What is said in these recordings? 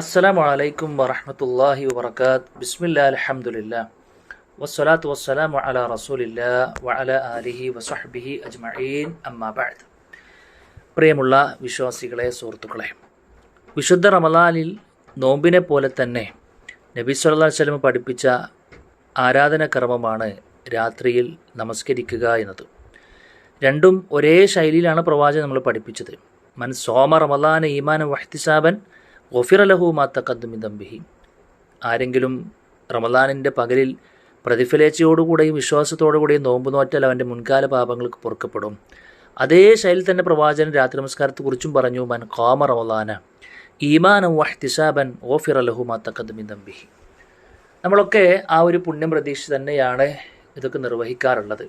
അസ്സലാമു വലൈക്കും വറഹ്മത്തുള്ളാഹി വബറകാത്ത്. ബിസ്മില്ലാ അലഹമുല്ല വസ്സലാത്തു വസ്സലാം അലാ റസൂലില്ല വഅല അലിഹി വസഹ്ബിഹി അജ്മഈൻ. അമ്മാബാദ് പ്രിയമുള്ള വിശ്വാസികളെ സുഹൃത്തുക്കളെ വിശുദ്ധ റമദാനിൽ നോമ്പിനെ പോലെ തന്നെ നബി സല്ലാ വസല്ലം പഠിപ്പിച്ച കർമ്മമാണ് രാത്രിയിൽ നമസ്കരിക്കുക എന്നത്. രണ്ടും ഒരേ ശൈലിയിലാണ് പ്രവാചകൻ നമ്മൾ പഠിപ്പിച്ചത്. മൻ സോമ റമദാന ഈമാൻ വഹ്തിസാബൻ ഒഫിറലഹു മാത്തക്കദ്ദുമി ദംബിഹി. ആരെങ്കിലും റമദാനിന്റെ പകലിൽ പ്രതിഫലേച്ചയോടുകൂടെയും വിശ്വാസത്തോടുകൂടെയും നോമ്പ് നോറ്റാൽ അവന്റെ മുൻകാല പാപങ്ങൾക്ക് പൊറുക്കപ്പെടും. അതേ ശൈലിൽ തന്നെ പ്രവാചകൻ രാത്രി നമസ്കാരത്തെക്കുറിച്ചും പറഞ്ഞു മൻ കോമ റമദാന ഈമാനം വഹ്തിസാബൻ ഓഫിറലഹു മാത്തക്കദ്ദുമി ദംബിഹി. നമ്മളൊക്കെ ആ ഒരു പുണ്യം പ്രതീക്ഷ തന്നെയാണ് ഇതൊക്കെ നിർവഹിക്കാറുള്ളത്.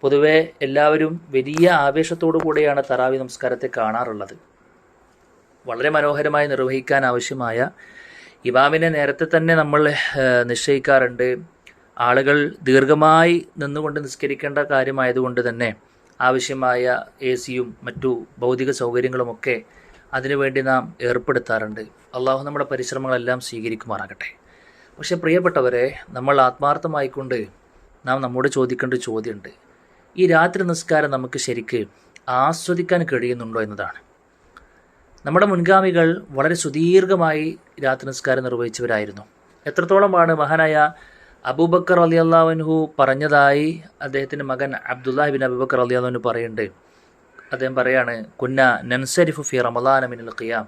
പൊതുവേ എല്ലാവരും വലിയ ആവേശത്തോടു കൂടിയാണ് തറാവി നമസ്കാരത്തെ കാണാറുള്ളത്. വളരെ മനോഹരമായി നിർവഹിക്കാൻ ആവശ്യമായ ഇമാമിനെ നേരത്തെ തന്നെ നമ്മൾ നിശ്ചയിക്കാറുണ്ട്. ആളുകൾ ദീർഘമായി നിന്നുകൊണ്ട് നിസ്കരിക്കേണ്ട കാര്യമായതുകൊണ്ട് തന്നെ ആവശ്യമായ എ സിയും മറ്റു ഭൗതിക സൗകര്യങ്ങളുമൊക്കെ അതിനുവേണ്ടി നാം ഏർപ്പെടുത്താറുണ്ട്. അള്ളാഹു നമ്മുടെ പരിശ്രമങ്ങളെല്ലാം സ്വീകരിക്കുമാറാകട്ടെ. പക്ഷേ പ്രിയപ്പെട്ടവരെ നമ്മൾ ആത്മാർത്ഥമായിക്കൊണ്ട് നാം നമ്മോട് ചോദിക്കേണ്ട ചോദ്യമുണ്ട്. ഈ രാത്രി നിസ്കാരം നമുക്ക് ശരിക്ക് ആസ്വദിക്കാൻ കഴിയുന്നുണ്ടോ എന്നതാണ്. നമ്മുടെ മുൻഗാമികൾ വളരെ സുദീർഘമായി രാത്രി നിസ്കാരം നിർവഹിച്ചവരായിരുന്നു. എത്രത്തോളമാണ് മഹാനായ അബൂബക്കർ അലി അള്ളാഹുൻഹു പറഞ്ഞതായി അദ്ദേഹത്തിന്റെ മകൻ അബ്ദുല്ലാഹി ബിൻ അബൂബക്കർ അലി അള്ളാഹുനു പറയുന്നുണ്ട്. അദ്ദേഹം പറയാണ് കുന്ന നൻസരിഫു ഫി റമദാൻ മിനൽ ഖിയാം.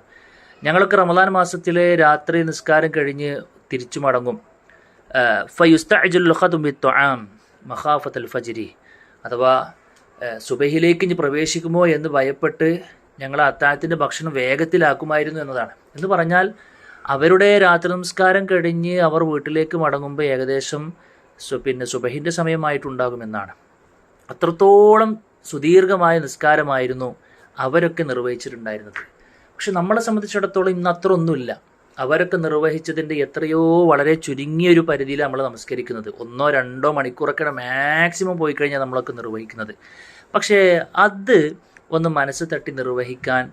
ഞങ്ങൾക്ക് റമദാൻ മാസത്തിലെ രാത്രി നിസ്കാരം കഴിഞ്ഞ് തിരിച്ചു മടങ്ങും. ഫയുസ്തഅജുൽ മഹാഫത്ത് അൽ ഫജിരി. അഥവാ സുബഹിലേക്ക് ഇനി പ്രവേശിക്കുമോ എന്ന് ഭയപ്പെട്ട് ഞങ്ങൾ അത്താഴത്തിന്റെ ഭക്ഷണം വേഗത്തിലാക്കുമായിരുന്നു എന്നതാണ്. എന്ന് പറഞ്ഞാൽ അവരുടെ രാത്രി നമസ്കാരം കഴിഞ്ഞ് അവർ വീട്ടിലേക്ക് മടങ്ങുമ്പോൾ ഏകദേശം പിന്നെ സുബഹിന്റെ സമയമായിട്ടുണ്ടാകുമെന്നാണ്. അത്രത്തോളം സുദീർഘമായ നിസ്കാരമായിരുന്നു അവരൊക്കെ നിർവഹിച്ചിട്ടുണ്ടായിരുന്നത്. പക്ഷെ നമ്മളെ സംബന്ധിച്ചിടത്തോളം ഇന്ന് അത്ര ഒന്നുമില്ല അവരൊക്കെ നിർവഹിച്ചതിന്റെ എത്രയോ വളരെ ചുരുങ്ങിയൊരു പരിധിയിൽ നമ്മൾ നമസ്കരിക്കുന്നത്. ഒന്നോ രണ്ടോ മണിക്കൂറൊക്കെയാണ് മാക്സിമം പോയി കഴിഞ്ഞാൽ നമ്മളൊക്കെ നിർവഹിക്കുന്നത്. പക്ഷേ അത് ഒന്ന് മനസ്സ് തട്ടി നിർവഹിക്കാൻ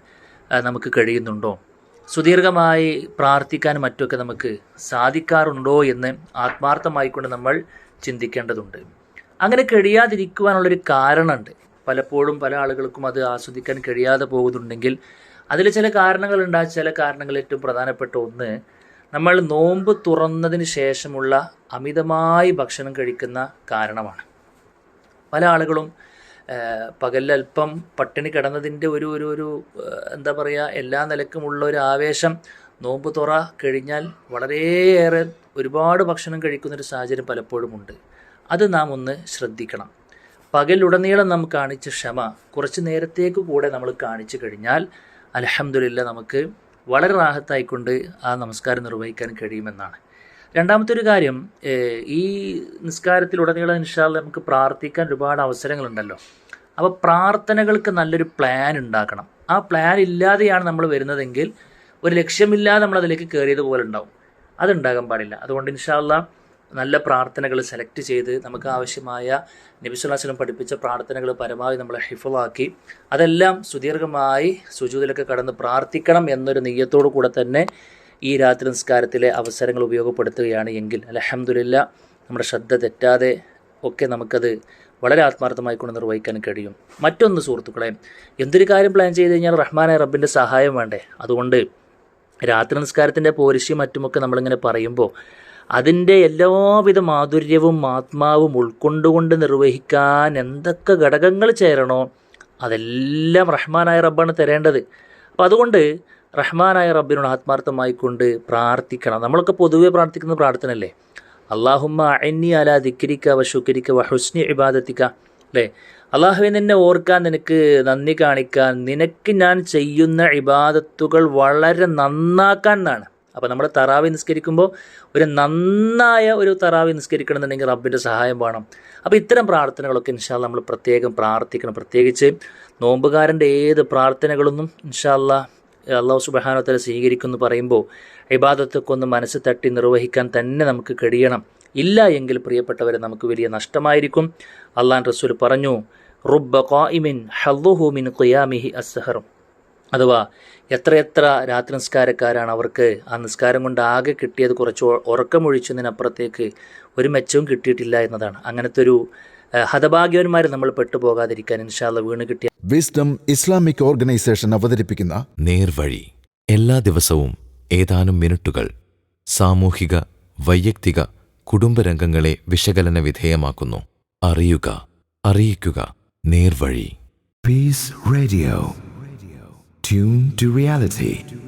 നമുക്ക് കഴിയുന്നുണ്ടോ? സുദീർഘമായി പ്രാർത്ഥിക്കാനും മറ്റുമൊക്കെ നമുക്ക് സാധിക്കാറുണ്ടോ എന്ന് ആത്മാർത്ഥമായിക്കൊണ്ട് നമ്മൾ ചിന്തിക്കേണ്ടതുണ്ട്. അങ്ങനെ കഴിയാതിരിക്കുവാനുള്ളൊരു കാരണമുണ്ട് പലപ്പോഴും പല ആളുകൾക്കും അത് ആസ്വദിക്കാൻ കഴിയാതെ പോകുന്നുണ്ടെങ്കിൽ അതിൽ ചില കാരണങ്ങളുണ്ട്. ആ ചില കാരണങ്ങൾ ഏറ്റവും പ്രധാനപ്പെട്ട ഒന്ന് നമ്മൾ നോമ്പ് തുറന്നതിന് ശേഷമുള്ള അമിതമായി ഭക്ഷണം കഴിക്കുന്ന കാരണമാണ്. പല ആളുകളും ഏഹ്, പകലിൽ അല്പം പട്ടിണി കിടന്നതിന്റെ ഒരു ഒരു ഒരു എന്താ പറയുക എല്ലാ നിലക്കുമുള്ള ഒരു ആവേശം നോമ്പ് തുറ കഴിഞ്ഞാൽ വളരെയേറെ ഒരുപാട് ഭക്ഷണം കഴിക്കുന്നൊരു സാഹചര്യം പലപ്പോഴും ഉണ്ട് അത് നാം ഒന്ന് ശ്രദ്ധിക്കണം. പകലുടനീളം നാം കാണിച്ച ക്ഷമ കുറച്ച് നേരത്തേക്ക് കൂടെ നമ്മൾ കാണിച്ചു കഴിഞ്ഞാൽ അലഹമില്ല നമുക്ക് വളരെ റാഹത്തായിക്കൊണ്ട് ആ നമസ്കാരം നിർവഹിക്കാൻ കഴിയുമെന്നാണ്. രണ്ടാമത്തെ ഒരു കാര്യം ഈ നിസ്കാരത്തിലുടനീളം ഇൻഷാല്ല നമുക്ക് പ്രാർത്ഥിക്കാൻ ഒരുപാട് അവസരങ്ങളുണ്ടല്ലോ. അപ്പോൾ പ്രാർത്ഥനകൾക്ക് നല്ലൊരു പ്ലാൻ ഉണ്ടാക്കണം. ആ പ്ലാൻ ഇല്ലാതെയാണ് നമ്മൾ വരുന്നതെങ്കിൽ ഒരു ലക്ഷ്യമില്ലാതെ നമ്മൾ അതിലേക്ക് കയറിയത് പോലെ ഉണ്ടാവും. അതുണ്ടാകാൻ പാടില്ല. അതുകൊണ്ട് ഇൻഷാല്ല നല്ല പ്രാർത്ഥനകൾ സെലക്ട് ചെയ്ത് നമുക്ക് ആവശ്യമായ നബിസുല്ലാസ്ലം പഠിപ്പിച്ച പ്രാർത്ഥനകൾ പരമാവധി നമ്മൾ ഹിഫളാക്കി. അതെല്ലാം സുദീർഘമായി സുജൂതിലൊക്കെ കടന്ന് പ്രാർത്ഥിക്കണം എന്നൊരു നെയ്യത്തോടു കൂടെ തന്നെ ഈ രാത്രി നിസ്കാരത്തിലെ അവസരങ്ങൾ ഉപയോഗപ്പെടുത്തുകയാണ് എങ്കിൽ അലഹമുല്ല നമ്മുടെ ശ്രദ്ധ തെറ്റാതെ ഒക്കെ നമുക്കത് വളരെ ആത്മാർത്ഥമായി കൊണ്ട് നിർവഹിക്കാൻ കഴിയും. മറ്റൊന്ന് സുഹൃത്തുക്കളെ എന്തൊരു കാര്യം പ്ലാൻ ചെയ്ത് കഴിഞ്ഞാൽ റഹ്മാനെ റബ്ബിന്റെ സഹായം വേണ്ടേ? അതുകൊണ്ട് രാത്രി നിസ്കാരത്തിന്റെ പോരിശയും മറ്റുമൊക്കെ നമ്മളിങ്ങനെ പറയുമ്പോൾ അതിന്റെ എല്ലാവിധ മാധുര്യവും ആത്മാവും ഉൾക്കൊണ്ടുകൊണ്ട് നിർവഹിക്കാൻ എന്തൊക്കെ ഘടകങ്ങൾ ചേരണോ? അതെല്ലാം റഹ്മാനായ റബ്ബാണ് തരേണ്ടത്. അപ്പോൾ അതുകൊണ്ട് റഹ്മാനായ റബ്ബിനോട് ആത്മാർത്ഥമായി കൊണ്ട് പ്രാർത്ഥിക്കണം. നമ്മളൊക്കെ പൊതുവെ പ്രാർത്ഥിക്കുന്ന പ്രാർത്ഥനയല്ലേ? അള്ളാഹുമ്മ അന്നി അല ദിക്കരിക്ക വഷുക്കരിക്ക വഹുസ്നി ഇബാദത്തിക്ക. അല്ലേ? അള്ളാഹുവെ നിന്നെ ഓർക്കാൻ നിനക്ക് നന്ദി കാണിക്കാൻ നിനക്ക് ഞാൻ ചെയ്യുന്ന ഇബാദത്തുകൾ വളരെ നന്നാക്കാൻ എന്നാണ്. അപ്പോൾ നമ്മൾ തറാവി നിസ്കരിക്കുമ്പോൾ ഒരു നന്നായ ഒരു തറാവി നിസ്കരിക്കണം എന്നുണ്ടെങ്കിൽ റബ്ബിന്റെ സഹായം വേണം. അപ്പോൾ ഇത്തരം പ്രാർത്ഥനകളൊക്കെ ഇൻഷാല്ല നമ്മൾ പ്രത്യേകം പ്രാർത്ഥിക്കണം. പ്രത്യേകിച്ച് നോമ്പുകാരന്റെ ഏത് പ്രാർത്ഥനകളൊന്നും ഇൻഷാല്ല അള്ളാഹു സുബഹാനോത്തല സ്വീകരിക്കുമെന്ന് പറയുമ്പോൾ ഇബാദത്തൊക്കൊന്ന് മനസ്സ് തട്ടി നിർവഹിക്കാൻ തന്നെ നമുക്ക് കഴിയണം. ഇല്ല എങ്കിൽ പ്രിയപ്പെട്ടവരെ നമുക്ക് വലിയ നഷ്ടമായിരിക്കും. അള്ളാൻ റസൂൽ പറഞ്ഞു റുബ്ബ ഖായിമിൻ ഹല്ലുഹു മിൻ ഖിയാമിഹി അസ്സഹർ അഥവാ എത്രയെത്ര രാത്രി നിസ്കാരക്കാരാണ് അവർക്ക് ആ നിസ്കാരം കൊണ്ട് ആകെ കിട്ടിയത് കുറച്ച് ഉറക്കമൊഴിച്ചതിനപ്പുറത്തേക്ക് ഒരു മെച്ചവും കിട്ടിയിട്ടില്ല എന്നതാണ്. അങ്ങനത്തെ ഒരു ഹതഭാഗ്യവന്മാർ നമ്മൾ പെട്ടുപോകാതിരിക്കാൻ ഇൻഷാല്ല വീണ് കിട്ടിയ വിസ്ഡം ഇസ്ലാമിക് ഓർഗനൈസേഷൻ അവതരിപ്പിക്കുന്ന നേർവഴി. എല്ലാ ദിവസവും ഏതാനും മിനിറ്റുകൾ സാമൂഹിക വൈയക്തിക കുടുംബരംഗങ്ങളെ വിശകലന വിധേയമാക്കുന്നു. അറിയുക അറിയിക്കുക നേർവഴി. Peace radio tune to reality.